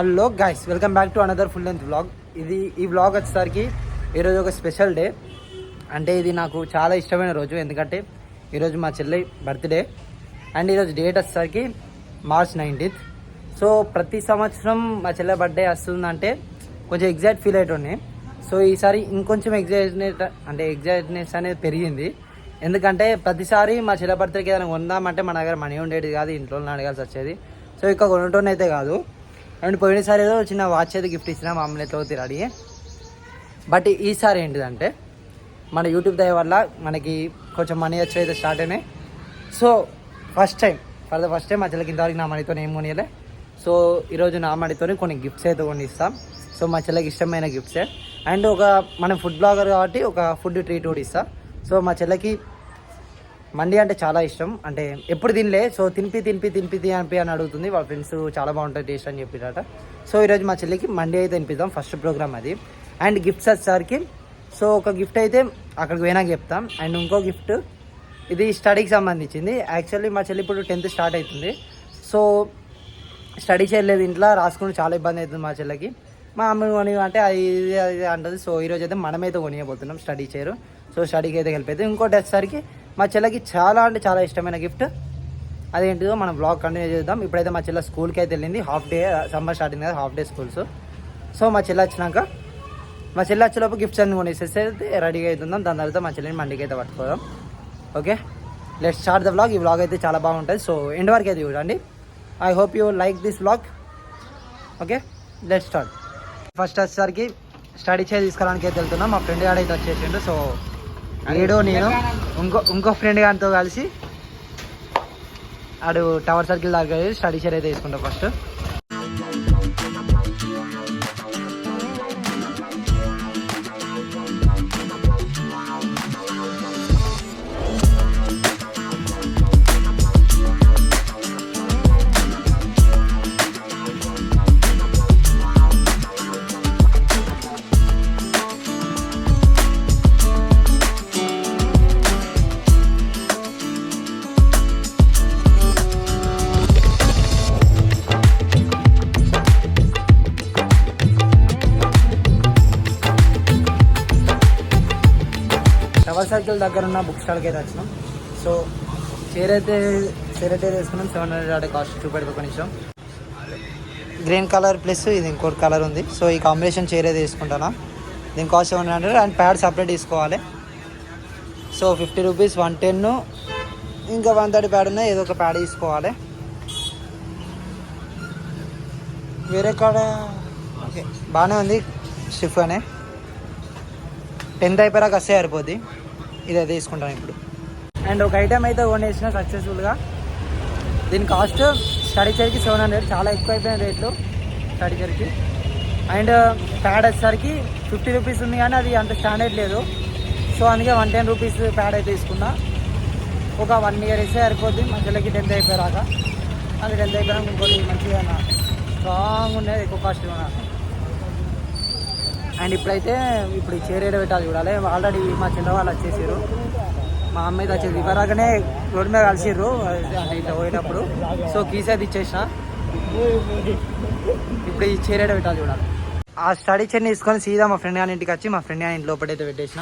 Hello guys welcome back to another full length vlog ఇది ఈ vlog వచ్చేసరికి ఈరోజు ఒక స్పెషల్ డే అంటే ఇది నాకు చాలా ఇష్టమైన రోజు ఎందుకంటే ఈరోజు మా చెల్లి బర్త్డే అండ్ ఈరోజు డేట్ వచ్చేసరికి మార్చ్ నైన్టీన్త్ సో ప్రతి సంవత్సరం మా చెల్లె బర్త్డే వస్తుందంటే కొంచెం ఎగ్జైట్ ఫీల్ అయ్యేటోని సో ఈసారి ఇంకొంచెం ఎగ్జైట్నెస్ అంటే ఎగ్జైట్నెస్ అనేది పెరిగింది. ఎందుకంటే ప్రతిసారి మా చెల్లె బర్త్డేకి ఏదైనా కొందామంటే మన దగ్గర మనీ ఉండేది కాదు ఇంట్లో అడగాల్సి వచ్చేది సో ఇక కొనటోనైతే అయితే కాదు. అండ్ పోయినసారి ఏదో చిన్న వాచ్ అయితే గిఫ్ట్ ఇచ్చిన మా అమ్మని ఎట్లా తిరాడి బట్ ఈసారి ఏంటిదంటే మన యూట్యూబ్ దయ వల్ల మనకి కొంచెం మనీ వచ్చి అయితే స్టార్ట్ అయినాయి. So first time for the first time మా చెల్లెకి ఇంతవరకు నా మనీతో ఏం కొనియలే. సో ఈరోజు నా మనీతో కొన్ని గిఫ్ట్స్ అయితే కొన్ని ఇస్తాం సో మా చెల్లెకి ఇష్టమైన గిఫ్ట్సే అండ్ ఒక మనం ఫుడ్ బ్లాగర్ కాబట్టి ఒక ఫుడ్ ట్రీట్ కూడా ఇస్తాం. సో మా చెల్లెకి మండి అంటే చాలా ఇష్టం. అంటే ఎప్పుడు తినలే. సో తినిపి తినిపి తినిపి తినిపి అని అడుగుతుంది. వాళ్ళ ఫ్రెండ్స్ చాలా బాగుంటుంది టేస్ట్ అని చెప్పిరట సో ఈరోజు మా చెల్లికి మండి అయితే తినిపిద్దాం. ఫస్ట్ ప్రోగ్రామ్ అది. అండ్ గిఫ్ట్స్ వచ్చేసరికి సో ఒక గిఫ్ట్ అయితే అక్కడికి పోయినాక చెప్తాం. అండ్ ఇంకో గిఫ్ట్ ఇది స్టడీకి సంబంధించింది. యాక్చువల్లీ మా చెల్లి ఇప్పుడు టెన్త్ స్టార్ట్ అవుతుంది. సో స్టడీ చేయలేదు ఇంట్లో. రాసుకుని చాలా ఇబ్బంది అవుతుంది మా చెల్లెకి. మా అమ్మ కొని అంటే అది ఇది అది అంటుంది. సో ఈరోజు అయితే మనమైతే కొనియబోతున్నాం. స్టడీ చేయరు. సో స్టడీకి అయితే వెళ్ళిపోతుంది ఇంకోటి వచ్చేసరికి మా చెల్లకి చాలా అంటే చాలా ఇష్టమైన గిఫ్ట్. అదేంటిదో మనం బ్లాగ్ కంటిన్యూ చేద్దాం. ఇప్పుడైతే మా చెల్ల స్కూల్కి అయితే వెళ్ళింది. హాఫ్ డే సమ్మర్ స్టార్టింగ్ కదా హాఫ్ డే స్కూల్స్ సో మా చెల్ల వచ్చినాక మా చెల్లి వచ్చేలోపు గిఫ్ట్స్ అన్ని కొనేసేసి అయితే రెడీగా అవుతుందాం దాని తర్వాత మా చెల్లిని మండికి అయితే పట్టుకోదాం okay let start the blog ఈ వ్లాగ్ అయితే చాలా బాగుంటుంది. సో ఎండ్ వరకు అయితే చూడండి. I hope you like this vlog okay let start first వచ్చేసరికి స్టడీ చేసి తీసుకోవడానికి అయితే వెళ్తున్నాం. మా ఫ్రెండ్ గారు అయితే వచ్చేసిండు. సో ఏడో నేను. ఇంకో ఇంకో ఫ్రెండ్ గారితో కలిసి ఆడు టవర్ సర్కిల్ దగ్గర స్టడీ షేర్ అయితే తీసుకుంటా ఫస్ట్ టవర్ దగ్గర ఉన్న బుక్ స్టాల్కి అయితే వచ్చినాం. సో చైర్ అయితే చీర అయితే తీసుకున్నాం. సెవెన్ హండ్రెడ్ అంటే కాస్ట్ చూపెడుకో కొంచెం గ్రీన్ కలర్ ప్లస్ ఇది ఇంకోటి కలర్ ఉంది. సో ఈ కాంబినేషన్ చైర్ అయితే తీసుకుంటానా? దీని cost seven hundred and pad separate తీసుకోవాలి. So fifty rupees one ten. ఇంకా వన్ థర్టీ ప్యాడ్ ఉన్నాయి. ఏదో ఒక ప్యాడ్ తీసుకోవాలి. వేరే కాడ ఓకే బాగానే ఉంది స్టిఫ్ అనే. టెన్త్ అయిపోయాక వస్తే సరిపోద్ది. ఇదే తీసుకుంటాను ఇప్పుడు. అండ్ ఒక ఐటెం అయితే కొనేసిన సక్సెస్ఫుల్గా దీని కాస్ట్ స్టడీ చైర్కి సెవెన్ హండ్రెడ్ చాలా ఎక్కువ అయిపోయిన రేట్లు స్టడీ చైర్కి అండ్ ప్యాడ్ వచ్చేసరికి ఫిఫ్టీ రూపీస్ ఉంది కానీ అది అంత స్టాండర్డ్ లేదు. సో అందుకే వన్ టెన్ రూపీస్ ప్యాడ్ అయితే తీసుకున్నా. ఒక వన్ ఇయర్ ఇస్తే సరిపోద్ది మధ్యలోకి టెన్త్ అయిపోయాక అది టెన్త్ అయిపోయాక ఇంకోటి మంచిగా స్ట్రాంగ్ ఉండేది ఎక్కువ కాస్ట్ అండ్ ఇప్పుడైతే ఇప్పుడు ఈ ఏడ పెట్టాలి చూడాలి. ఆల్రెడీ మా చిన్న వాళ్ళు వచ్చేసారు మా అమ్మ అయితే వచ్చేది ఇవ్వరాగానే రోడ్డు మీద కలిసిర్రు. అంటే ఇట్లా పోయేటప్పుడు. సో కీస్ అయితే ఇచ్చేసిన. ఇప్పుడు ఈ చైర్ ఏడ పెట్టాలి చూడాలి. ఆ స్టడీ చైర్ తీసుకొని సీదా మా ఫ్రెండ్ గారి ఇంటికి వచ్చి మా ఫ్రెండ్ గారి ఇంటి లోపలైతే పెట్టేసిన.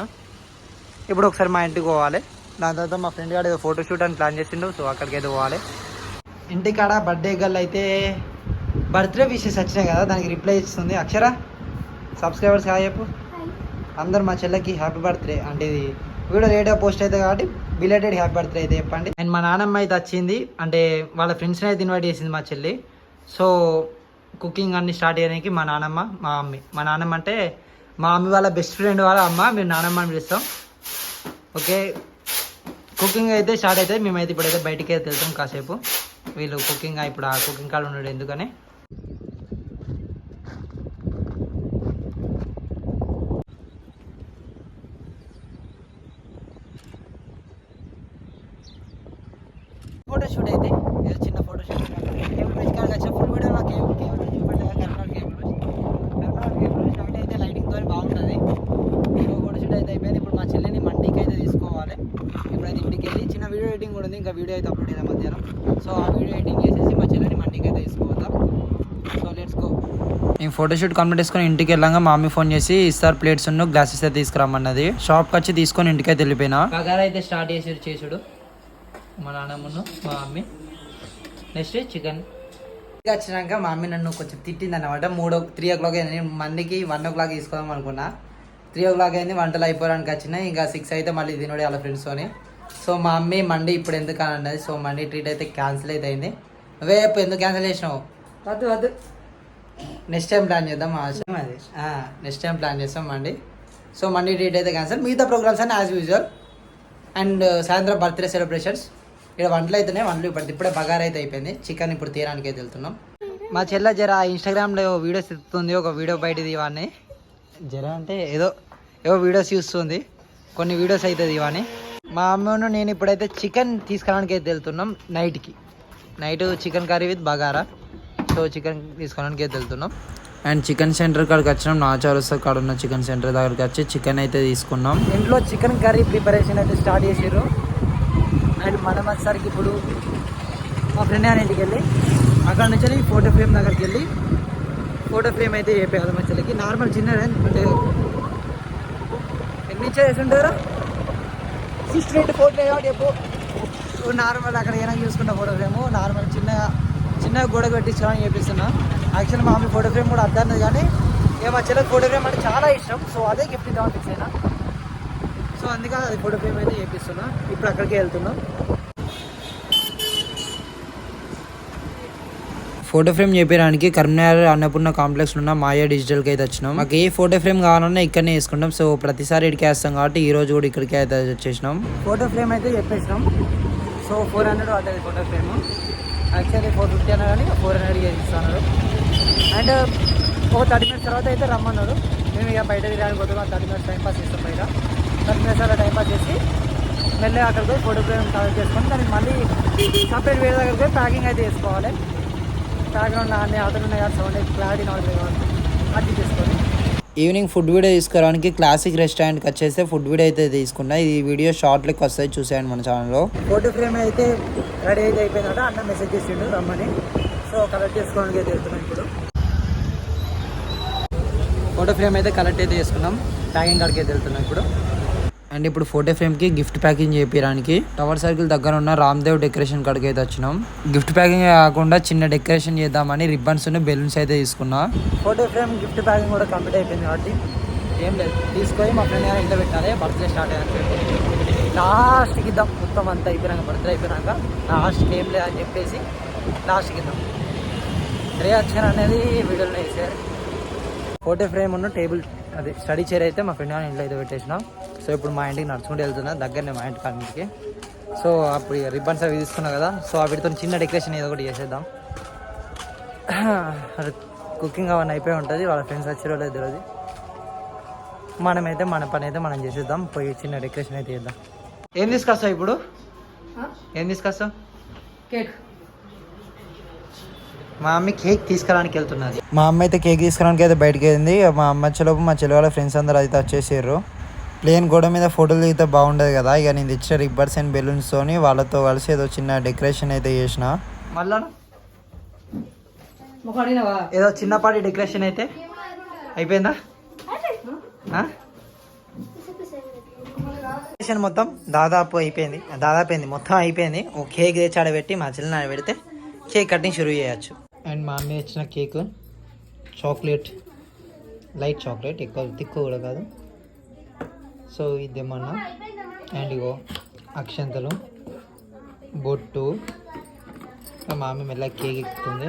ఇప్పుడు ఒకసారి మా ఇంటికి పోవాలి. దాని తర్వాత మా ఫ్రెండ్ గారు ఏదో ఫోటో షూట్ అని ప్లాన్ చేసిండు. సో అక్కడికి అయితే పోవాలి. ఇంటికాడ బర్త్డే గల్ అయితే బర్త్డే విషెస్ వచ్చినాయి కదా. దానికి రిప్లై ఇస్తుంది. అక్షర? సబ్స్క్రైబర్స్ హాయ్ చెప్పు. అందరు మా చెల్లెకి హ్యాపీ బర్త్డే అంటే ఇది వీడియో లేట్గా పోస్ట్ అయితే కాబట్టి బిలేటెడ్ హ్యాపీ బర్త్డే అయితే చెప్పండి. అండ్ మా నాన్నమ్మ అయితే వచ్చింది. అంటే వాళ్ళ ఫ్రెండ్స్ని అయితే ఇన్వైట్ చేసింది మా చెల్లి. సో కుకింగ్ అన్ని స్టార్ట్ చేయడానికి మా నాన్నమ్మ మా మమ్మీ. మా నాన్నమ్మ అంటే మా మమ్మీ వాళ్ళ బెస్ట్ ఫ్రెండ్ వాళ్ళ అమ్మ. మేము నాన్నమ్మ అని పిలుస్తాం. ఓకే? కుకింగ్ అయితే స్టార్ట్ అయితే మేమైతే ఇప్పుడైతే బయటికి అయితే వెళ్తాం కాసేపు. వీళ్ళు కుకింగ్ ఇప్పుడు ఆ కుకింగ్ కాడ ఉన్నాడు ఎందుకని ఫోటో షూట్ అయితే ఏదో చిన్న ఫోటో షూట్ కేబుల్ బ్రిడ్జ్ కాడ వచ్చే ఫుల్ వీడియో నాకు cable cable bridge చూపెట్టగా Karnataka cable bridge Karnataka cable bridge night అయితే లైటింగ్తో బాగుంటుంది ఇంకో ఫోటో షూట్ అయితే అయిపోయింది ఇప్పుడు మా చెల్లిని మండికి అయితే తీసుకోవాలి ఇప్పుడైతే ఇంటికి వెళ్ళి చిన్న వీడియో ఎడిటింగ్ కూడా ఉంది ఇంకా వీడియో అయితే అప్లోడ్ చేద్దాం మధ్యాహ్నం సో ఆ వీడియో ఎడిటింగ్ చేసేసి మా చెల్లిని మండికి అయితే తీసుకోవద్దాం నేను ఫోటోషూట్ కంప్లీట్ చేసుకొని ఇంటికి వెళ్ళాక మా మమ్మీ ఫోన్ చేసి ఇస్తారు ప్లేట్స్ ఉన్న గ్లాసెస్ అయితే తీసుకురమ్మన్నది. షాప్కి వచ్చి తీసుకొని ఇంటికి అయితే వెళ్ళిపోయినా. బగారా అయితే స్టార్ట్ చేసి చేసుడు. మా నాన్నమ్మను మా మమ్మీ నెక్స్ట్ చికెన్ వచ్చినాక మా మమ్మీ నన్ను కొంచెం తిట్టింది అనమాట మూడో త్రీ ఓ క్లాక్ అయింది. నేను మందికి వన్ ఓ క్లాక్ తీసుకోదాం అనుకున్నా. త్రీ ఓ క్లాక్ అయింది వంటలు అయిపోవడానికి వచ్చినాయి ఇంకా సిక్స్ అయితే మళ్ళీ తినడే వాళ్ళ ఫ్రెండ్స్తోని సో మా మమ్మీ మండి ఇప్పుడు ఎందుకు అని అన్నది. సో మండి ట్రీట్ అయితే క్యాన్సిల్ అయితే అయింది. నువ్వే చెప్పు ఎందుకు క్యాన్సిల్ చేసినావు? వద్దు వద్దు. నెక్స్ట్ టైం ప్లాన్ చేద్దాం మా ఆశయం అది. నెక్స్ట్ టైం ప్లాన్ చేస్తాం మండి. సో మనీ డేట్ అయితే క్యాన్సల్ మిగతా ప్రోగ్రామ్స్ అన్నీ యాజ్ యూజువల్ అండ్ సాయంత్రం బర్త్డే సెలబ్రేషన్స్ ఇక్కడ వంటలు అయితేనే వంటలు ఇప్పుడు ఇప్పుడే బగారా అయితే అయిపోయింది. చికెన్ ఇప్పుడు తీరానికి అయితే వెళ్తున్నాం. మా చెల్ల జర ఇన్స్టాగ్రామ్లో వీడియోస్ ఎత్తుతుంది. ఒక వీడియో బయటది ఇవన్నీ జర అంటే ఏదో ఏవో వీడియోస్ చూస్తుంది. కొన్ని వీడియోస్ అవుతుంది ఇవన్నీ మా అమ్మను నేను ఇప్పుడైతే చికెన్ తీసుకురావడానికి అయితే వెళ్తున్నాం నైట్కి night chicken curry with bagara. So chicken తీసుకోవడానికి అయితే వెళ్తున్నాం. అండ్ చికెన్ సెంటర్ కాడికి వచ్చినాం. నాచారుస్తా కాడ ఉన్న చికెన్ సెంటర్ దగ్గరికి వచ్చి చికెన్ అయితే తీసుకున్నాం. ఇంట్లో చికెన్ కర్రీ ప్రిపరేషన్ అయితే స్టార్ట్ చేసారు అండ్ మనం వచ్చేసరికి ఇప్పుడు మా ఫ్రెండ్ గారి ఇంటికి వెళ్ళి అక్కడ నుంచి ఫోటో ఫ్రేమ్ దగ్గరికి వెళ్ళి ఫోటో ఫ్రేమ్ అయితే చెప్పేయాలి మా చెల్లికి. నార్మల్ చిన్నదే అంటే ఎన్ని ఇంచే చేసి ఉంటారా? ఎయిట్ ఫోటో చెప్పు. నార్మల్ అక్కడ ఏమైనా చూసుకున్న ఫోటో ఫ్రేమ్ నార్మల్ చిన్న చిన్న గోడ పెట్టించాలని చెప్పిస్తున్నా. యాక్చువల్ మా మమ్మీ ఫోటో ఫ్రేమ్ కూడా అర్థం కానీ ఏ మా చెల్లెకి ఫోటో ఫ్రేమ్ అంటే చాలా ఇష్టం. సో అదే గిఫ్ట్ ఇద్దామని ఫిక్స్ అయినా. సో అందుకని అది ఫోటో ఫ్రేమ్ అయితే చేపిస్తున్నా ఇప్పుడు అక్కడికి వెళ్తున్నాం. ఫోటో ఫ్రేమ్ చేపించడానికి కరీంనగర్ అన్నపూర్ణ కాంప్లెక్స్ ఉన్న మాయా డిజిటల్కి అయితే వచ్చినాం. మాకు ఏ ఫోటో ఫ్రేమ్ కావాలన్నా ఇక్కడనే వేసుకుంటాం. సో ప్రతిసారి ఇక్కడికి వేస్తాం కాబట్టి ఈ రోజు కూడా ఇక్కడికి అయితే వచ్చేసినాం. ఫోటో ఫ్రేమ్ అయితే చెప్పేసినాం. So four hundred photo frame actually four fifty అన్నా కానీ ఫోర్ హండ్రెడ్ ఇస్తున్నారు అండ్ ఒక థర్టీ మినిట్స్ తర్వాత అయితే రమ్మన్నారు. మేము ఇక బయట తిరగడానికి పోతున్నాం థర్టీ మినిట్స్ టైం పాస్ చేస్తాం బయట. థర్టీ మినిట్స్ అలా టైం పాస్ చేసి మెల్లగా అక్కడికి పోయి ఫోటో ఫ్రేమ్ కలెక్ట్ చేసుకొని దానికి మళ్ళీ సపరేట్ వేరే దగ్గరికి పోయి ప్యాకింగ్ అయితే చేసుకోవాలి. బ్యాక్గ్రౌండ్ అన్ని అతను ఉన్నాయి కదా సౌండ్ క్లారిటీ నాట్ అది చేసుకోవాలి ఈవినింగ్ ఫుడ్ వీడియో తీసుకోవడానికి క్లాసిక్ రెస్టారెంట్కి వచ్చేస్తే ఫుడ్ వీడియో అయితే తీసుకున్నా. ఈ వీడియో షార్ట్ లెక్క వస్తాయి చూసేయండి మన ఛానల్లో. ఫోటో ఫ్రేమ్ అయితే రెడీ అయితే అయిపోయిందట. అన్న మెసేజ్ చేసిండు రమ్మని. సో కలెక్ట్ చేసుకోవడానికి అయితే వెళ్తున్నాం ఇప్పుడు. ఫోటో ఫ్రేమ్ అయితే కలెక్ట్ అయితే చేసుకున్నాం. ప్యాకింగ్ కాడికి అయితే వెళ్తున్నాం ఇప్పుడు. అండ్ ఇప్పుడు ఫోటో ఫ్రేమ్కి గిఫ్ట్ ప్యాకింగ్ చేయడానికి టవర్ సర్కిల్ దగ్గర ఉన్న రామ్దేవ్ డెకరేషన్ కాడికి అయితే వచ్చినాం. గిఫ్ట్ ప్యాకింగ్ కాకుండా చిన్న డెకరేషన్ చేద్దామని రిబ్బన్స్ బెలూన్స్ అయితే తీసుకున్నా. ఫోటో ఫ్రేమ్ గిఫ్ట్ ప్యాకింగ్ కూడా కంప్లీట్ అయిపోయింది కాబట్టి ఏం లేదు. తీసుకొని మా ఫ్రెండ్ గారు ఇంట్లో పెట్టాలి బర్త్డే స్టార్ట్ అయ్యాను లాస్ట్కి ఇద్దాం. మొత్తం అంతా అయిపోయినాక బర్త్డే అయిపోయినాక లాస్ట్కి ఏం లేదు అని చెప్పేసి లాస్ట్కి ఇద్దాం. రియాక్షన్ అనేది వీడియోలో వేసారు ఫోటో ఫ్రేమ్ ఉన్న టేబుల్ అది స్టడీ చైర్ అయితే మా ఫ్రెండ్ ఇంట్లో అయితే పెట్టేసినాం. సో ఇప్పుడు మా ఇంటికి నడుచుకుంటూ వెళ్తున్నా దగ్గరనే మా ఇంటి కాడికి సో అప్పుడు రిబ్బన్స్ అవి తీసుకున్నా కదా సో వీటితో చిన్న డెకరేషన్ ఏదో ఒకటి చేసేద్దాం. కుకింగ్ అవన్నీ అయిపోయి ఉంటుంది వాళ్ళ ఫ్రెండ్స్ వచ్చారో లేదు తెలియదు మనమైతే మన పని అయితే మనం చేసేద్దాం పోయి చిన్న డెకరేషన్ అయితే చేద్దాం. ఏం తీసుకొస్తావు ఇప్పుడు? ఏం తీసుకొస్తావు? కేక్. మా అమ్మ కేక్ తీసుకురావడానికి వెళ్తున్నది. మా అమ్మ అయితే కేక్ తీసుకురావడానికి అయితే బయటకు వెళ్ళింది. మా అమ్మ వచ్చేలోపు మా చెల్లి వాళ్ళ ఫ్రెండ్స్ అందరూ అయితే వచ్చేసారు ప్లేన్ గోడ మీద ఫోటోలు దిగితే బాగుండదు కదా. ఇక నేను తెచ్చిన రిబ్బర్స్ అండ్ బెలూన్స్ తోని వాళ్ళతో కలిసి ఏదో చిన్న డెకరేషన్ అయితే చేసిన. మళ్ళా? ఏదో చిన్నపాటి డెకరేషన్ అయితే? అయిపోయిందా? ఆ? డెకరేషన్ మొత్తం దాదాపు అయిపోయింది. దాదాపు అయింది. మొత్తం అయిపోయింది. ఓ కేక్ తెచ్చి ఆడబెట్టి మా చెల్లిని ఆడబెడితే కేక్ కటింగ్ షురూ చేయొచ్చు. అండ్ మా అమ్మ ఇచ్చిన కేక్. చాక్లెట్. Light chocolate. ఎక్కువ తిక్కువ కూడా కాదు. సో ఇదేమన్నా. అండ్ ఇగో అక్షంతలు. బొట్టు. మా అమ్మ మెల్ల కేక్ ఎక్కుతుంది.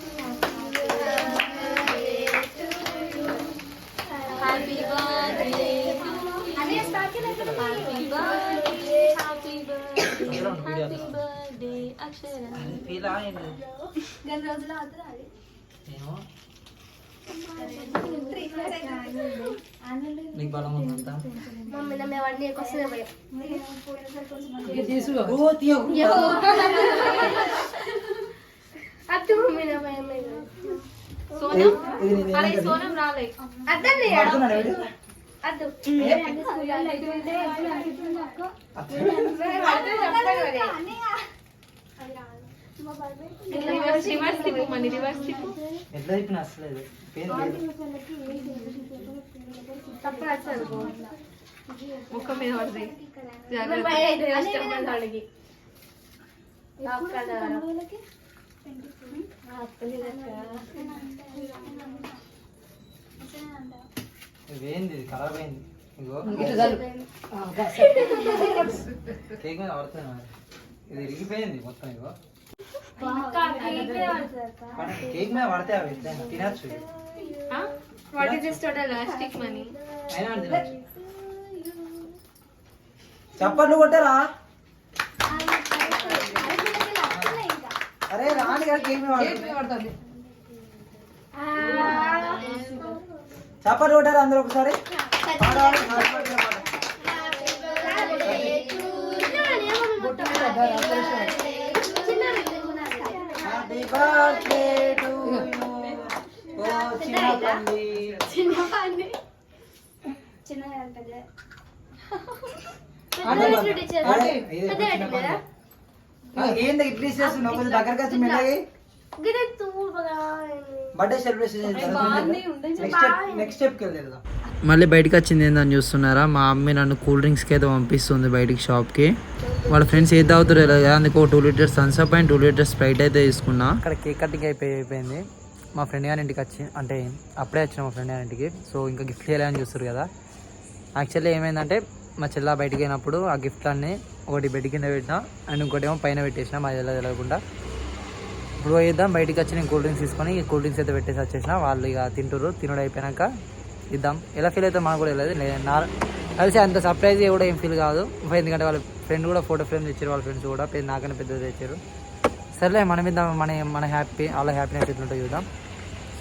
బర్త్డే అక్షర ఏమో నీకు బలం ఉందంతా మమ్మీ నా మీద వాడిని ఓ తీయకు అత్తు మమ్మీ నా భయం సోనం రాలే పడుతున్నాడు ఎవడు? అద్దు రివర్స్ తిప్పు మని రివర్స్ తిప్పు ఎట్లా అసలేదు పేరు ముఖం మీద పడుతుంది. కేక్ మీద పడుతుంది ఇది ఇరిగిపోయింది మొత్తం ఇగో కేక్ మీద పడితే అవి తినచ్చు what is this total plastic money అయినా వాడు తినచ్చు. చప్పట్లు కొట్టరా? అరే రాని కదా కేక్ మీద పడుతుంది. చప్పట్లు కొట్టారా అందరూ ఒకసారి? ఓ చిన్న పంది. చిన్న? ఆ, ఏంది ఇడ్లీ చేస్తున్నావు కొంచెం వచ్చి మెల్లగి birthday celebration next step next స్టెప్కి వెళ్ళేది మళ్ళీ బయటకు వచ్చింది ఏందని చూస్తున్నారా? మా అమ్మ నన్ను కూల్ డ్రింక్స్కి అయితే పంపిస్తుంది బయటికి షాప్కి వాళ్ళ ఫ్రెండ్స్ ఏది తాగుతారు కదా అందుకు two litres Thums Up and two litres Sprite అయితే తీసుకున్నా. అక్కడ కేక్ కటింగ్ అయిపోయి అయిపోయింది. మా ఫ్రెండ్ గారి ఇంటికి వచ్చి అంటే అప్పుడే వచ్చిన మా ఫ్రెండ్ గారి ఇంటికి. సో ఇంకా గిఫ్ట్ చేయాలని చూస్తారు కదా. యాక్చువల్లీ ఏమైందంటే మా చెల్ల బయటికి వెళ్ళినప్పుడు ఆ గిఫ్ట్లన్నీ ఒకటి బెడ్ కింద పెట్టిన అండ్ ఇంకోటి ఏమో పైన పెట్టేసిన మా చెల్ల తెలియకుండా ఇప్పుడు పోయిద్దాం బయటికి వచ్చి నేను కూల్ డ్రింక్స్ తీసుకొని ఈ కూల్ డ్రింక్స్ అయితే పెట్టేసి వచ్చేసిన. వాళ్ళు ఇక తింటారు తినడం అయిపోయాక ఇద్దాం. ఎలా ఫీల్ అయితే మనకు కూడా తెలియదు. కలిసి అంత సర్ప్రైజ్ కూడా ఏం ఫీల్ కాదు. ఎందుకంటే వాళ్ళ ఫ్రెండ్ కూడా ఫోటో ఫ్రేమ్ తెచ్చారు వాళ్ళ ఫ్రెండ్స్ కూడా. పెద్ద నాకన్నా పెద్దది తెచ్చారు. సర్లే మనం ఇద్దాం మన మన హ్యాపీ వాళ్ళ హ్యాపీనెస్ ఎట్లుంటో చూద్దాం.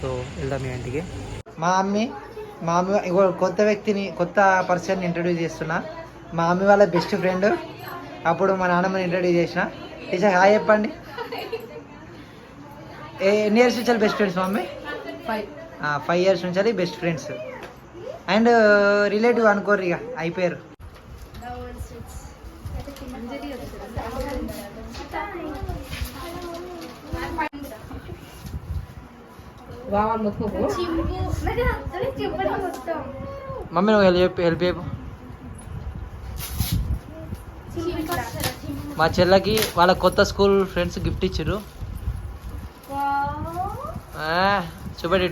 సో వెళ్దాం మీ ఇంటికి. మా అమ్మి మా అమ్మి ఇగో కొత్త వ్యక్తిని కొత్త పర్సన్ ఇంట్రడ్యూస్ చేస్తున్నా. మా అమ్మి వాళ్ళ బెస్ట్ ఫ్రెండ్ అప్పుడు మా నాన్నమ్మని ఇంట్రడ్యూస్ చేసిన. టీచర్ హాయ్ చెప్పండి. ఏ ఎన్ని ఇయర్స్ నుంచి best friends mummy five. Five years నుంచి బెస్ట్ ఫ్రెండ్స్ అండ్ రిలేటివ్ అనుకోరు ఇక అయిపోయారు. మమ్మీ నువ్వు హెల్ప్ హెల్ప్ చేయకు మా చెల్లకి వాళ్ళ కొత్త స్కూల్ ఫ్రెండ్స్ గిఫ్ట్ ఇచ్చారు చూపెట్టి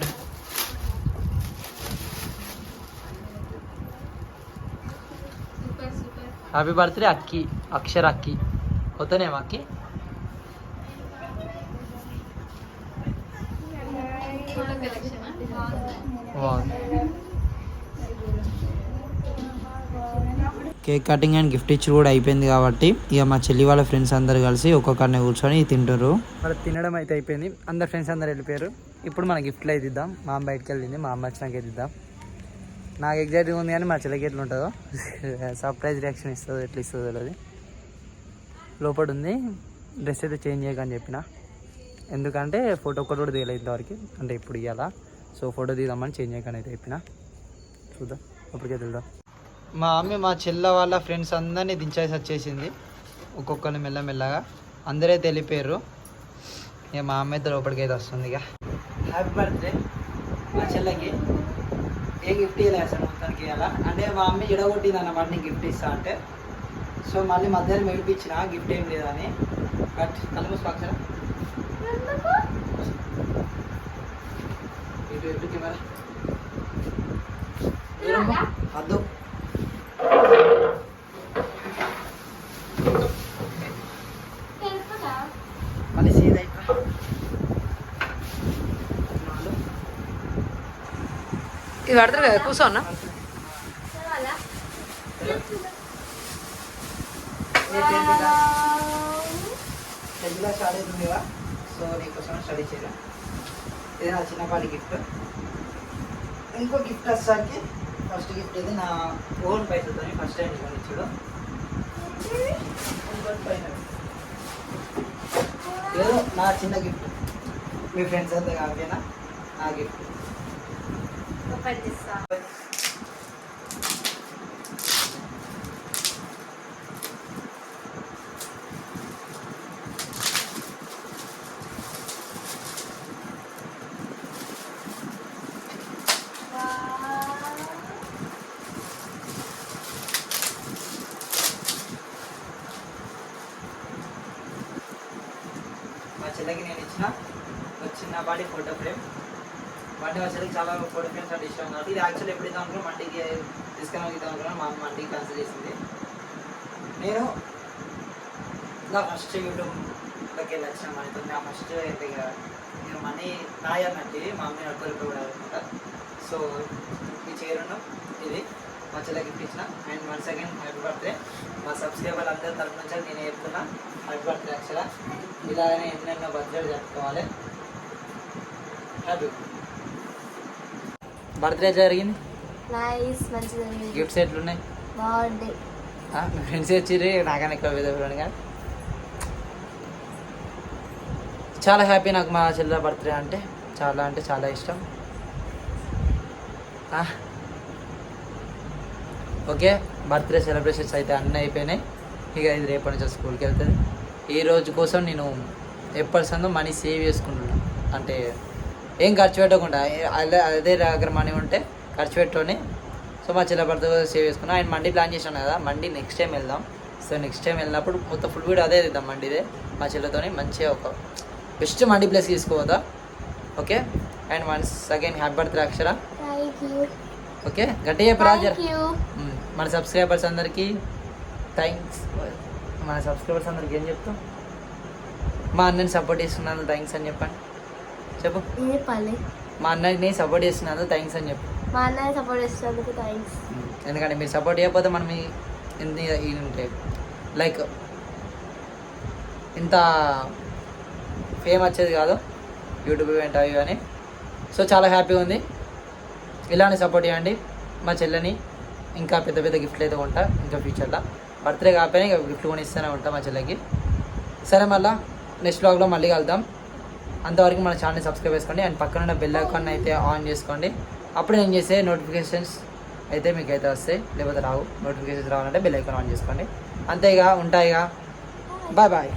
happy birthday Akki Akshara Akki కొత్తనేమో Akki cake cutting and gift ఇచ్చి కూడా అయిపోయింది కాబట్టి ఇక మా చెల్లి వాళ్ళ ఫ్రెండ్స్ అందరు కలిసి ఒక్కొక్కరిని కూర్చొని తింటారు వాళ్ళు తినడం అయితే అయిపోయింది. అందరు ఫ్రెండ్స్ అందరు వెళ్ళిపోయారు. ఇప్పుడు మన గిఫ్ట్లు అయితే ఇద్దాం. మా అమ్మ బయటకు వెళ్ళింది. మా అమ్మ వచ్చినాక అయితే ఇద్దాం. నాకు ఎగ్జాక్ట్గా ఉంది కానీ మా చెల్లికి ఎట్లా ఉంటుందో సర్ప్రైజ్ రియాక్షన్ ఇస్తుందో ఎట్లా ఇస్తుందో తెలియదు లోపల ఉంది డ్రెస్ అయితే చేంజ్ చేయకని చెప్పిన. ఎందుకంటే ఫోటో ఒక్కటి కూడా తీయలేదు ఇంతవరకు. అంటే ఇప్పుడు ఇవ్వాలా సో ఫోటో తీద్దామని చేంజ్ చేయకని అయితే చెప్పిన. చూద్దాం. అప్పటికే తెలుద్దాం. మా అమ్మ మా చెల్ల వాళ్ళ ఫ్రెండ్స్ అందరినీ దించేసి వచ్చేసింది. ఒక్కొక్కరిని మెల్లమెల్లగా. అందరే తెలిపారు ఇక మా అమ్మ అయితే లోపలికి అయితే వస్తుంది ఇక. హ్యాపీ బర్త్డే మా చెల్లకి. ఏ గిఫ్ట్ ఇవ్వలేదు అసలు మొత్తానికి ఇవ్వాలా అంటే మా అమ్మ ఇడగొట్టింది అన్నమాట నీకు గిఫ్ట్ ఇస్తా అంటే. సో మళ్ళీ మధ్యాహ్నం మెడిపించిన గిఫ్ట్ ఏం లేదని. బట్ కళ్ళు మూసుకో అక్షర. ఇటు కెమెరా. వద్దు మళ్ళీ సీదా అయిపో. నాలుగు. ఇది పడతారు కదా కూర్చోన్నా నీ స్టడీ మీద సో నీకోసం స్టడీ చేయరా ఇది నా చిన్నపాటి గిఫ్ట్. ఇంకో గిఫ్ట్ వచ్చేసరికి ఫస్ట్ గిఫ్ట్ ఇది నా ఓన్ పైసలతో ఫస్ట్ టైం కొనిచ్చాడు ఇంకోటి ఏదో నా చిన్న గిఫ్ట్. మీ ఫ్రెండ్స్ అంతా కాకపోయినా నా గిఫ్ట్. ఓపెన్ చేస్తా మా చెల్లెకి నేను ఇచ్చిన ఒక చిన్నపాటి ఫోటో ఫ్రేమ్ మండి మా చాలా ఫోటో ఫ్రేమ్స్ ఇష్టం కాబట్టి ఇది యాక్చువల్ ఎప్పుడు ఇద్దాం అనుకున్నా మండికి డిస్కౌంట్ ఇద్దాం అనుకున్నా మా అమ్మ క్యాన్సిల్ చేసింది. నేను నా ఫస్ట్ యూట్యూబ్లోకి వెళ్ళి వచ్చిన మనీతో నా ఫస్ట్ అయితే నేను మనీ నాయ అన్నట్టు మా అమ్మ నడుపులు కూడా అనమాట సో ఈ చీరను ఇది మంచిగా గిఫ్ట్ ఇచ్చిన and once again happy birthday మా సబ్స్క్రైబర్ అందరి తరఫు నుంచి నేను చెప్తున్నా హ్యాపీ బర్త్డే యాక్చువల్గా ఇలాగనే ఎన్నెన్నో బర్త్డే జరుపుకోవాలి. హ్యాపీ బర్త్డే జరిగింది? నైస్ మంచిది గిఫ్ట్స్ ఎట్లున్నాయి బాగుంది. ఆ, మీ ఫ్రెండ్స్ వచ్చిర్రు నాకన్నా ఎక్కువ విధంగా చాలా హ్యాపీ నాకు మా చెల్లె బర్త్డే అంటే. చాలా అంటే చాలా ఇష్టం. ఆ. ఓకే బర్త్డే సెలబ్రేషన్స్ అయితే అన్నీ అయిపోయినాయి. ఇక ఇది రేపటి నుంచి స్కూల్కి వెళ్తుంది. ఈ రోజు కోసం నేను ఎప్పటి సందో మనీ సేవ్ చేసుకుంటున్నాను అంటే ఏం ఖర్చు పెట్టకుండా అదే అదే దగ్గర మనీ ఉంటే ఖర్చు పెట్టుకొని సో మా చెల్లె బర్త్డే సేవ్ చేసుకున్నాం. ఆయన మండి ప్లాన్ చేసాను కదా మండి నెక్స్ట్ టైం వెళ్దాం. సో నెక్స్ట్ టైం వెళ్ళినప్పుడు మొత్తం ఫుల్ వీడియో అదే తీద్దాం మండిదే. మా చెల్లెతోని మంచిగా ఒక బెస్ట్ మండి place తీసుకోవద్దా okay and once again happy birthday Akshara. Okay గట్టిగా చెప్పు రాజర్ థ్యాంక్ యూ మ్మ్. మన సబ్స్క్రైబర్స్ అందరికీ థ్యాంక్స్ మన సబ్స్క్రైబర్స్ అందరికి ఏం చెప్తాం మా అన్నని సపోర్ట్ చేస్తున్నందుకు థ్యాంక్స్ అని చెప్పండి. చెప్పు. చెప్పాలి మా అన్నని సపోర్ట్ చేస్తున్నందుకు థ్యాంక్స్ అని చెప్పు. మా అన్నయ్య సపోర్ట్ చేసినందుకు థ్యాంక్స్. ఎందుకంటే మీరు సపోర్ట్ చేయకపోతే మనం ఎన్ని ఉంటాయి లైక్ ఇంత ఫేమ్ వచ్చేది కాదు యూట్యూబ్ ఈవెంట్ అవి కానీ సో చాలా హ్యాపీగా ఉంది. ఇలానే సపోర్ట్ చేయండి. మా చెల్లెని ఇంకా పెద్ద పెద్ద గిఫ్ట్లు అయితే కొంటా ఇంకా ఫ్యూచర్లో బర్త్డే కాకపోయినా ఇంకా గిఫ్ట్ కొని ఇస్తూనే ఉంటాం మా చెల్లెకి. సరే మళ్ళా నెక్స్ట్ బ్లాగ్లో మళ్ళీ కలుద్దాం. అంతవరకు మన ఛానల్ సబ్స్క్రైబ్ చేసుకోండి. అండ్ పక్కన ఉన్న బెల్ ఐకాన్ అయితే ఆన్ చేసుకోండి. అప్పుడు నేను చేసే నోటిఫికేషన్స్ అయితే మీకు అయితే వస్తాయి. లేకపోతే రావు. నోటిఫికేషన్స్ రావాలంటే బెల్ ఐకాన్ ఆన్ చేసుకోండి. అంతేగా ఉంటాయిగా. Bye bye